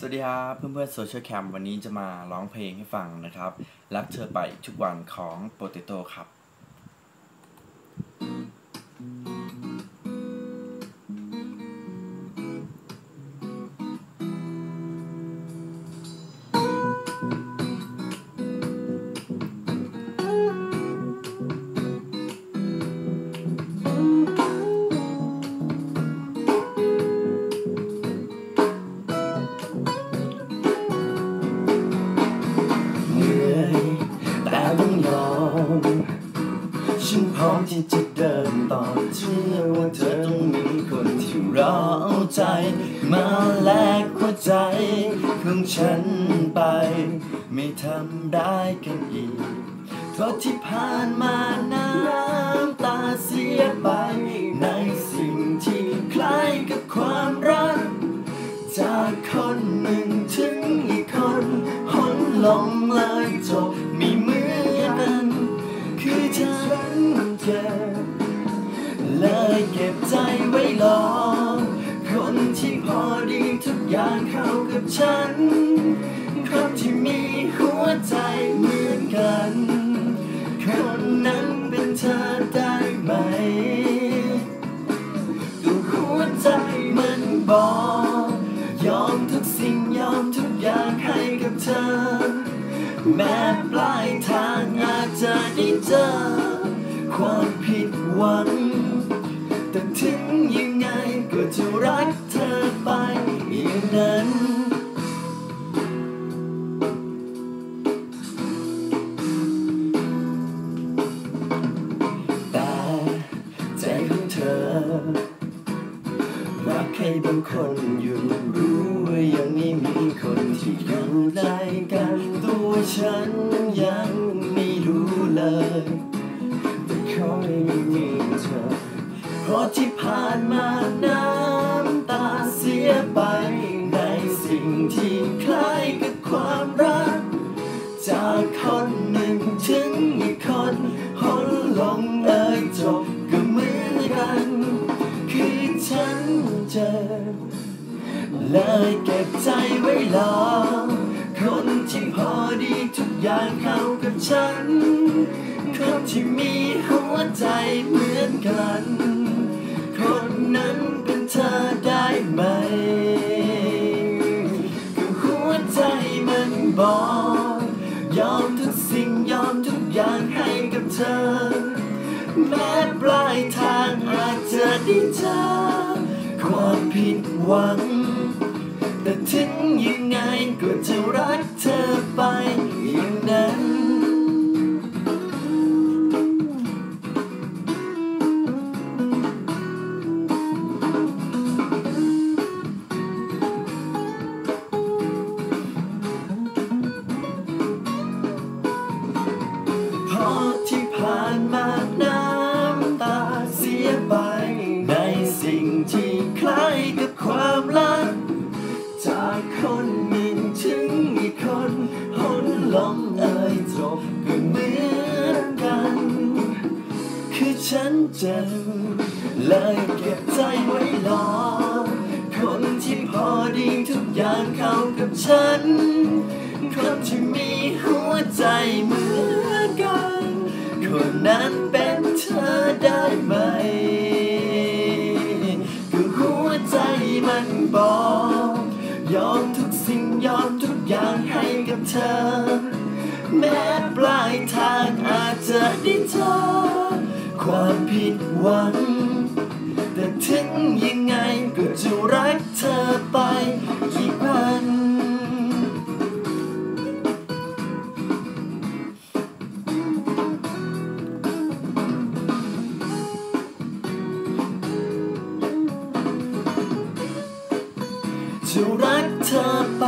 สวัสดีครับเพื่อนเพื่อนโซเชียลแคมวันนี้จะมาร้องเพลงให้ฟังนะครับ รักเธอไปทุกวันของโปเตโต้ครับ ที่จะเดินต่อเชื่อว่าเธอต้องมีคนที่รอเอาใจ มาแลกหัวใจของฉันไป ไม่ทำได้กันอีกเพราะที่ผ่านมาน้ำตาเสียไป ในสิ่งที่คล้ายกับความรัก จากคนหนึ่งถึงอีกคนหนลงเลยจบไม่เหมือนกันคือฉัน เจ็บเลยเก็บใจไว้รอคนที่พอดีทุกอย่างเข้ากับฉันคนที่มีหัวใจเหมือนกัน คนนั้นเป็นเธอได้ไหมก็หัวใจมันบอก ยอมทุกสิ่งยอมทุกอย่างให้กับเธอ แม้ปลายทางอาจจะได้เจอ ความผิดหวัง แต่ถึงยังไงก็จะรักเธอไปอย่างนั้น แต่ใจของเธอ รักใครบางคนอยู่รู้ว่ายังไม่มีคนที่อยู่ในกันตัวฉันยังไม่รู้เลย ไม่มีเธอ เพราะที่ผ่านมาน้ำตาเสียไป ในสิ่งที่คล้ายกับความรัก จากคนหนึ่งถึงอีกคนหนลงเอ่ยจบก็เหมือนกัน คือฉันเจอ เลยเก็บใจไว้รอคนที่พอดีทุกอย่างเข้ากับฉัน คนที่มีหัวใจเหมือนกัน คนนั้นเป็นเธอได้ไหม ก็หัวใจมันบอก ยอมทุกสิ่งยอมทุกอย่างให้กับเธอ แม้ปลายทางอาจจะได้เจอความผิดหวัง แต่ถึงยังไงก็จะรักเธอไปานมาน้ำตาเสียไป ในสิ่งที่คล้ายกับความรัก จากคนหนึ่งถึงอีกคนหนลงเอ่ยจบก็เหมือนกัน คือฉันเจ็บเลยเก็บใจไว้รอคนที่พอดีทุกอย่างเข้ากับฉัน คนที่มีหัวใจเหมือน คนนั้นเป็นเธอได้ไหม ก็หัวใจมันบอก ยอมทุกสิ่งยอมทุกอย่างให้กับเธอ แม้ปลายทางอาจจะได้เจอความผิดหวัง แต่ถึงยังไงก็จะรักเธอไป จะรักเธอไป